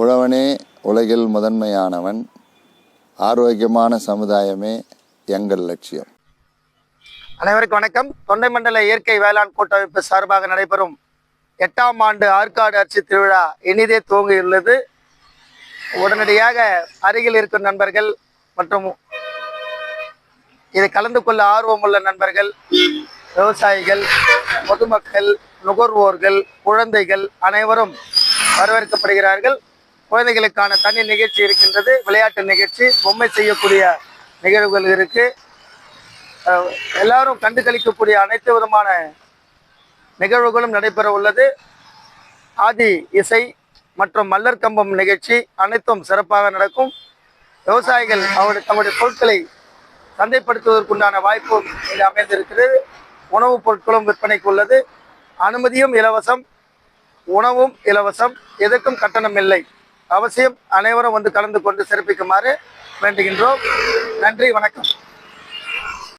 உழவனே உலகில் முதன்மையானவன் ஆரோக்கியமான சமுதாயமே எங்கள் லட்சியம். அனைவருக்கும் வணக்கம். தொண்டை மண்டல இயற்கை வேளாண் கூட்டமைப்பு சார்பாக நடைபெறும் எட்டாம் ஆண்டு ஆற்காடு அரிசி திருவிழா இனிதே துவங்கியுள்ளது. உடனடியாக அருகில் இருக்கும் நண்பர்கள் மற்றும் இதை கலந்து கொள்ள ஆர்வமுள்ள நண்பர்கள் விவசாயிகள் பொதுமக்கள் நுகர்வோர்கள் குழந்தைகள் அனைவரும் வரவேற்கப்படுகிறார்கள். குழந்தைகளுக்கான தனி நிகழ்ச்சி இருக்கின்றது. விளையாட்டு நிகழ்ச்சி பொம்மை செய்யக்கூடிய நிகழ்வுகள் இருக்கு. எல்லாரும் கண்டு கழிக்கக்கூடிய அனைத்து விதமான நிகழ்வுகளும் நடைபெற உள்ளது. ஆதி இசை மற்றும் மல்லர் கம்பம் நிகழ்ச்சி அனைத்தும் சிறப்பாக நடக்கும். விவசாயிகள் அவருடைய தம்முடைய பொருட்களை சந்தைப்படுத்துவதற்குண்டான வாய்ப்பும் இங்கே அமைந்திருக்கிறது. உணவுப் பொருட்களும் விற்பனைக்கு உள்ளது. அனுமதியும் இலவசம். உணவும் இலவசம். எதற்கும் கட்டணம் இல்லை. அவசியம் அனைவரும் வந்து கலந்து கொண்டு சிறப்பிக்குமாறு வேண்டுகின்றோம். நன்றி வணக்கம்.